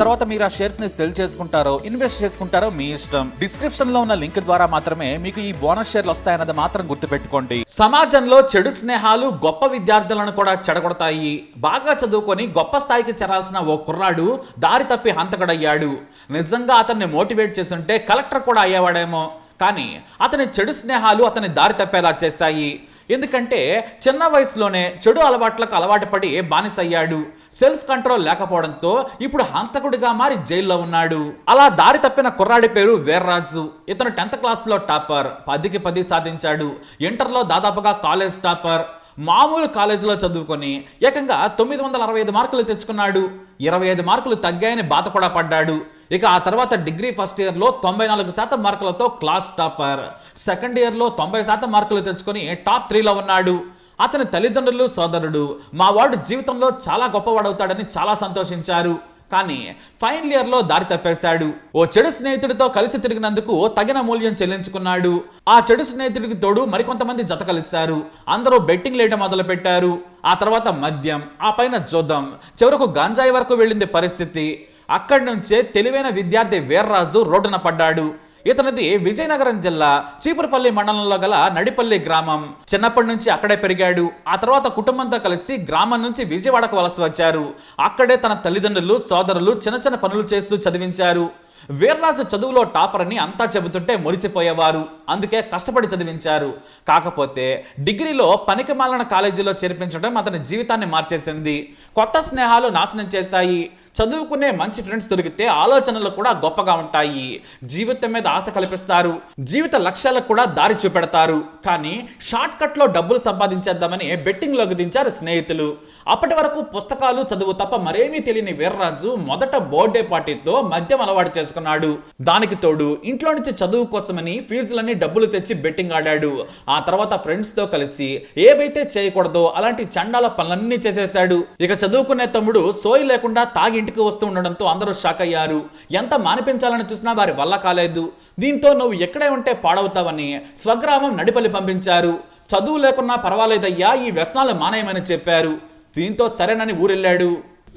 తర్వాత మీరు ఆ షేర్స్ని సెల్ చేసుకుంటారో ఇన్వెస్ట్ చేసుకుంటారో మీ ఇష్టం. డిస్క్రిప్షన్లో ఉన్న లింక్ ద్వారా మాత్రమే మీకు ఈ బోనస్ షేర్లు వస్తాయన్నది మాత్రం గుర్తుపెట్టుకోండి. సమాజంలో చెడు స్నేహాలు గొప్ప విద్యార్థులను కూడా చెడగొడతాయి. బాగా చదువుకొని గొప్ప స్థాయికి చేరాల్సిన ఓ కుర్రాడు దారి తప్పి హంతకుడయ్యాడు. నిజంగా అతన్ని మోటివేట్ చేస్తుంటే కలెక్టర్ కూడా అయ్యేవాడేమో. కానీ అతని చెడు స్నేహాలు అతని దారి తప్పేలా చేశాయి. ఎందుకంటే చిన్న వయసులోనే చెడు అలవాట్లకు అలవాటు పడి బానిసయ్యాడు. సెల్ఫ్ కంట్రోల్ లేకపోవడంతో ఇప్పుడు హంతకుడిగా మారి జైల్లో ఉన్నాడు. అలా దారి తప్పిన కుర్రాడి పేరు వీర్రాజు. ఇతను టెన్త్ క్లాస్లో టాపర్ పదికి పది సాధించాడు. ఇంటర్లో దాదాపుగా కాలేజ్ టాపర్. మామూలు కాలేజీలో చదువుకొని ఏకంగా తొమ్మిది వందల అరవై ఐదు మార్కులు తెచ్చుకున్నాడు. ఇరవై ఐదు మార్కులు తగ్గాయని బాధ కూడా పడ్డాడు. ఇక ఆ తర్వాత డిగ్రీ ఫస్ట్ ఇయర్లో తొంభై నాలుగు శాతం మార్కులతో క్లాస్ టాపర్. సెకండ్ ఇయర్లో తొంభై శాతం మార్కులు తెచ్చుకొని టాప్ త్రీలో ఉన్నాడు. అతని తల్లిదండ్రులు సోదరుడు. మా వాడు జీవితంలో చాలా గొప్పవాడవుతాడని చాలా సంతోషించారు. కానీ ఫైనల్ ఇయర్లో దారి తప్పేశాడు. ఓ చెడు స్నేహితుడితో కలిసి తిరిగినందుకు తగిన మూల్యం చెల్లించుకున్నాడు. ఆ చెడు స్నేహితుడికి తోడు మరికొంతమంది జత కలిశారు. అందరూ బెట్టింగ్ లేయడం మొదలు పెట్టారు ఆ తర్వాత మద్యం ఆ పైన జోదం చివరకు గంజాయి వరకు వెళ్ళింది పరిస్థితి. అక్కడి నుంచే తెలివైన విద్యార్థి వీర్రాజు రోడ్డున పడ్డాడు. ఇతనిది విజయనగరం జిల్లా చీపురపల్లి మండలంలో గల నడిపల్లి గ్రామం. చిన్నప్పటి నుంచి అక్కడే పెరిగాడు. ఆ తర్వాత కుటుంబంతో కలిసి గ్రామం నుంచి విజయవాడకు వలస వచ్చారు. అక్కడే తన తల్లిదండ్రులు సోదరులు చిన్న చిన్న పనులు చేస్తూ చదివించారు. వీర్రాజు చదువులో టాపర్ అని అంతా చెబుతుంటే మురిసిపోయేవారు. అందుకే కష్టపడి చదివించారు. కాకపోతే డిగ్రీలో పనికిమాలన కాలేజీలో చేర్పించడం అతని జీవితాన్ని మార్చేసింది. కొత్త స్నేహాలు నాశనం చేశాయి. చదువుకునే మంచి ఫ్రెండ్స్ దొరికితే ఆలోచనలు కూడా గొప్పగా ఉంటాయి. జీవితం మీద ఆశ కల్పిస్తారు. జీవిత లక్ష్యాలకు కూడా దారి చూపెడతారు. కానీ షార్ట్ కట్లో డబ్బులు సంపాదించేద్దామని బెట్టింగ్లోకి దించారు స్నేహితులు. అప్పటి వరకు పుస్తకాలు చదువు తప్ప మరేమీ తెలియని వీర్రాజు మొదట బర్త్డే పార్టీతో మద్యం అలవాటు చేస్తారు చేసుకున్నాడు. దానికి తోడు ఇంట్లో నుంచి చదువు కోసమని ఫీజులన్నీ డబ్బులు తెచ్చి బెట్టింగ్ ఆడాడు. ఆ తర్వాత ఫ్రెండ్స్తో కలిసి ఏవైతే చేయకూడదో అలాంటి చండాల పనులన్నీ చేసేశాడు. ఇక చదువుకునే తమ్ముడు సోయి లేకుండా తాగి ఇంటికి వస్తూ ఉండడంతో అందరూ షాక్ అయ్యారు. ఎంత మానిపించాలని చూసినా వారి వల్ల కాలేదు. దీంతో నువ్వు ఎక్కడే ఉంటే పాడవుతావని స్వగ్రామం నడిపల్లి పంపించారు. చదువు లేకున్నా పర్వాలేదయ్యా ఈ వ్యసనాలు మానేయమని చెప్పారు. దీంతో సరేనని ఊరెళ్ళాడు.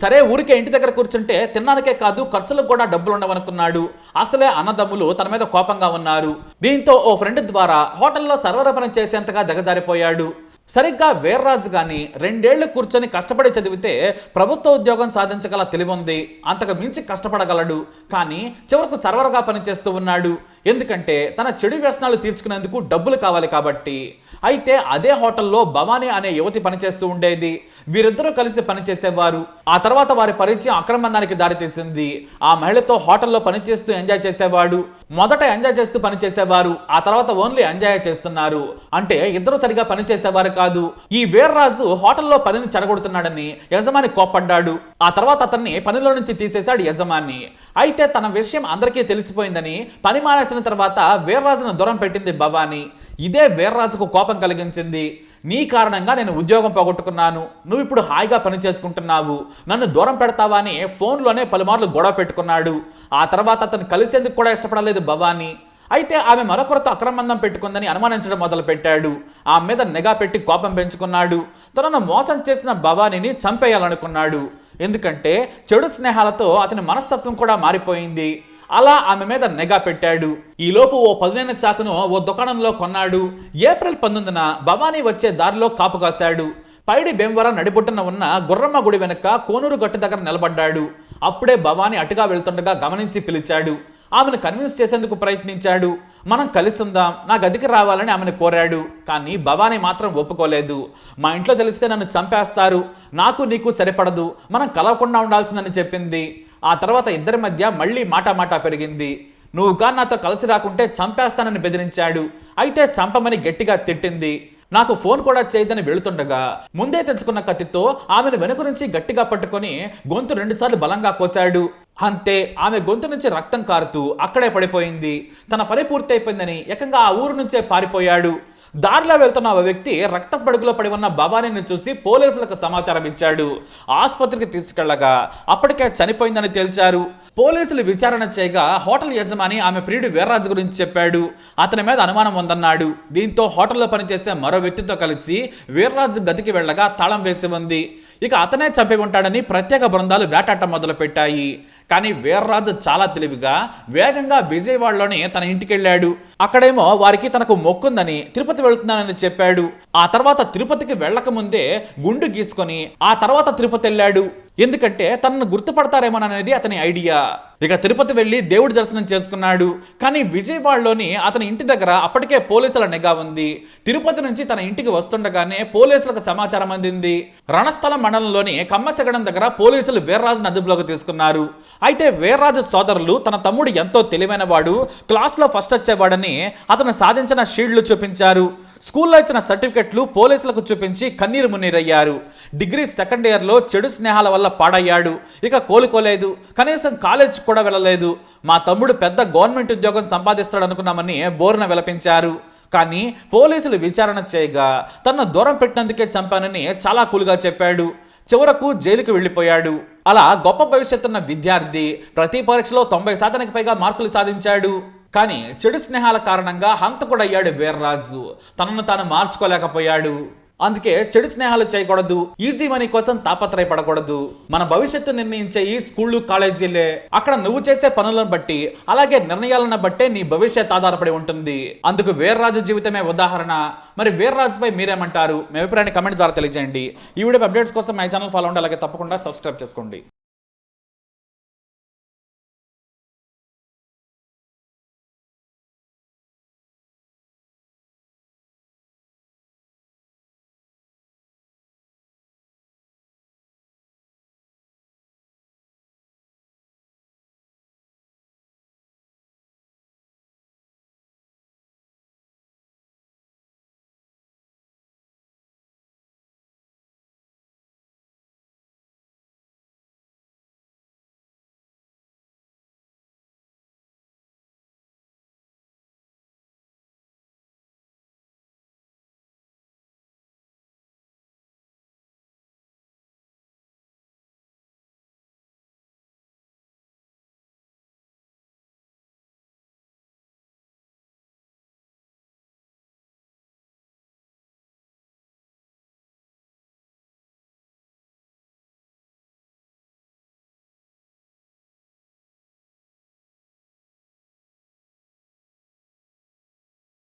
సరే ఊరికే ఇంటి దగ్గర కూర్చుంటే తినడానికే కాదు ఖర్చులకు కూడా డబ్బులు ఉండవనుకున్నాడు. అసలే అన్నదమ్ములు తన మీద కోపంగా ఉన్నారు. దీంతో ఓ ఫ్రెండ్ ద్వారా హోటల్లో సర్వర పని చేసేంతగా దిగజారిపోయాడు. సరిగ్గా వీర్రాజు కానీ రెండేళ్ళు కూర్చొని కష్టపడి చదివితే ప్రభుత్వ ఉద్యోగం సాధించగల తెలివి ఉంది అంతకు మించి కష్టపడగలడు. కానీ చివరకు సర్వర్గా పనిచేస్తూ ఉన్నాడు. ఎందుకంటే తన చెడు వ్యసనాలు తీర్చుకునేందుకు డబ్బులు కావాలి కాబట్టి. అయితే అదే హోటల్లో భవానీ అనే యువతి పనిచేస్తూ ఉండేది. వీరిద్దరూ కలిసి పనిచేసేవారు. ఆ తర్వాత వారి పరిచయం అక్రమందానికి దారితీసింది ఆ మహిళతో హోటల్లో పనిచేస్తూ ఎంజాయ్ చేసేవాడు. మొదట ఎంజాయ్ చేస్తూ పనిచేసేవారు. ఆ తర్వాత ఓన్లీ ఎంజాయ్ చేస్తున్నారు. అంటే ఇద్దరు సరిగా పనిచేసేవారు కాదు. ఈ వీర్రాజు హోటల్లో పనిని చెడగొడుతున్నాడని యజమాని కోప్పడ్డాడు. ఆ తర్వాత అతన్ని పనిలో నుంచి తీసేశాడు యజమాని. అయితే తన విషయం అందరికీ తెలిసిపోయిందని పని మానేసిన తర్వాత వీర్రాజును దూరం పెట్టింది భవాని. ఇదే వీర్రాజుకు కోపం కలిగించింది. నీ కారణంగా నేను ఉద్యోగం పోగొట్టుకున్నాను. నువ్వు ఇప్పుడు హాయిగా పని చేసుకుంటున్నావు. నన్ను దూరం పెడతావా అని ఫోన్లోనే పలుమార్లు గొడవ పెట్టుకున్నాడు. ఆ తర్వాత అతను కలిసేందుకు కూడా ఇష్టపడలేదు భవాని. అయితే ఆమె మరొకరితో అక్రమందం పెట్టుకుందని అనుమానించడం మొదలుపెట్టాడు. ఆమె మీద నిఘా పెట్టి కోపం పెంచుకున్నాడు. తనను మోసం చేసిన భవానీని చంపేయాలనుకున్నాడు. ఎందుకంటే చెడు స్నేహాలతో అతని మనస్తత్వం కూడా మారిపోయింది. అలా ఆమె మీద నిఘా పెట్టాడు. ఈలోపు ఓ పదునైన చాకును ఓ దుకాణంలో కొన్నాడు. ఏప్రిల్ పంతొమ్మిదిన భవానీ వచ్చే దారిలో కాపు కాశాడు. పైడి భీమవరం నడిబొట్టున ఉన్న గుర్రమ్మ గుడి వెనుక కోనూరు గట్టు దగ్గర నిలబడ్డాడు. అప్పుడే భవానీ అటుగా వెళ్తుండగా గమనించి పిలిచాడు. ఆమెను కన్విన్స్ చేసేందుకు ప్రయత్నించాడు. మనం కలిసి ఉందాం నా గదికి రావాలని ఆమెను కోరాడు. కానీ భవానీ మాత్రం ఒప్పుకోలేదు. మా ఇంట్లో తెలిస్తే నన్ను చంపేస్తారు. నాకు నీకు సరిపడదు. మనం కలవకుండా ఉండాల్సిందని చెప్పింది. ఆ తర్వాత ఇద్దరి మధ్య మళ్ళీ మాట పెరిగింది. నువ్వు కా నాతో కలిసి రాకుంటే చంపేస్తానని బెదిరించాడు. అయితే చంపమని గట్టిగా తిట్టింది. నాకు ఫోన్ కూడా చేయదని వెళుతుండగా ముందే తెచ్చుకున్న కత్తితో ఆమెను వెనుక నుంచి గట్టిగా పట్టుకొని గొంతు రెండుసార్లు బలంగా కోశాడు అంతే ఆమె గొంతు నుంచి రక్తం కారుతూ అక్కడే పడిపోయింది. తన పని పూర్తయిపోయిందని ఏకంగా ఆ ఊరు నుంచే పారిపోయాడు. దారిలో వెళ్తున్న ఓ వ్యక్తి రక్త పడుగులో పడి ఉన్న భవానీని చూసి పోలీసులకు సమాచారం ఇచ్చాడు. ఆసుపత్రికి తీసుకెళ్ళగా అప్పటికే చనిపోయిందని తేల్చారు. పోలీసులు విచారణ చేయగా హోటల్ యజమాని ఆమె ప్రియుడు వీర్రాజు గురించి చెప్పాడు. అతని మీద అనుమానం ఉందన్నాడు. దీంతో హోటల్లో పనిచేసే మరో వ్యక్తితో కలిసి వీర్రాజు గదికి వెళ్ళగా తాళం వేసి ఉంది. ఇక అతనే చంపి ఉంటాడని ప్రత్యేక బృందాలు వేటాట మొదలు పెట్టాయి కానీ వీర్రాజు చాలా తెలివిగా వేగంగా విజయవాడలోని తన ఇంటికి వెళ్ళాడు అక్కడేమో వారికి తనకు మొక్కుందని తిరుపతి వెళుతున్నానని చెప్పాడు. ఆ తర్వాత తిరుపతికి వెళ్ళకముందే గుండు గీసుకొని ఆ తర్వాత తిరుపతి వెళ్ళాడు. ఎందుకంటే తనను గుర్తుపడతారేమోననేది అతని ఐడియా. ఇక తిరుపతి వెళ్ళి దేవుడి దర్శనం చేసుకున్నాడు. కానీ విజయవాడలోని అతని ఇంటి దగ్గర అప్పటికే పోలీసుల నిఘా ఉంది. తిరుపతి నుంచి తన ఇంటికి వస్తుండగానే పోలీసులకు సమాచారం అందింది. రణస్థలం మండలంలోని కమ్మసగడం దగ్గర పోలీసులు వీర్రాజును అదుపులోకి తీసుకున్నారు. అయితే వీర్రాజు సోదరులు తన తమ్ముడు ఎంతో తెలివైన వాడు క్లాస్లో ఫస్ట్ వచ్చేవాడని అతను సాధించిన షీల్డ్లు చూపించారు. స్కూల్లో ఇచ్చిన సర్టిఫికెట్లు పోలీసులకు చూపించి కన్నీరు మున్నీరయ్యారు. డిగ్రీ సెకండ్ ఇయర్లో చెడు స్నేహాల వల్ల పాడయ్యాడు. ఇక కోలుకోలేదు. కనీసం కాలేజ్ కూడా వెళ్ళలేదు. మా తమ్ముడు పెద్ద గవర్నమెంట్ ఉద్యోగం సంపాదిస్తాడు అనుకున్నామని బోరున విలపించారు. కానీ పోలీసులు విచారణ చేయగా తన దూరం పెట్టినందుకే చంపానని చాలా కూలుగా చెప్పాడు. చివరకు జైలుకి వెళ్ళిపోయాడు. అలా గొప్ప భవిష్యత్తున్న విద్యార్థి ప్రతి పరీక్షలో తొంభై శాతానికి పైగా మార్కులు సాధించాడు. కానీ చెడు స్నేహాల కారణంగా హంతకుడయ్యాడు వీర్రాజు. తనను తాను మార్చుకోలేకపోయాడు. అందుకే చెడు స్నేహాలు చేయకూడదు ఈజీ మనీ కోసం తాపత్రయపడకూడదు. మన భవిష్యత్తు నిర్ణయించే ఈ స్కూళ్ళు కాలేజీలే అక్కడ నువ్వు చేసే పనులను బట్టి అలాగే నిర్ణయాలను బట్టే నీ భవిష్యత్ ఆధారపడి ఉంటుంది. అందుకు వీర్రాజు జీవితమే ఉదాహరణ. మరి వీర్రాజుపై మీరేమంటారు? మీ అభిప్రాయాన్ని కమెంట్ ద్వారా తెలియజేయండి. ఈ వీడియో అప్డేట్స్ కోసం మై ఛానల్ ఫాలో ఉండి అలాగే తప్పకుండా సబ్స్క్రైబ్ చేసుకోండి.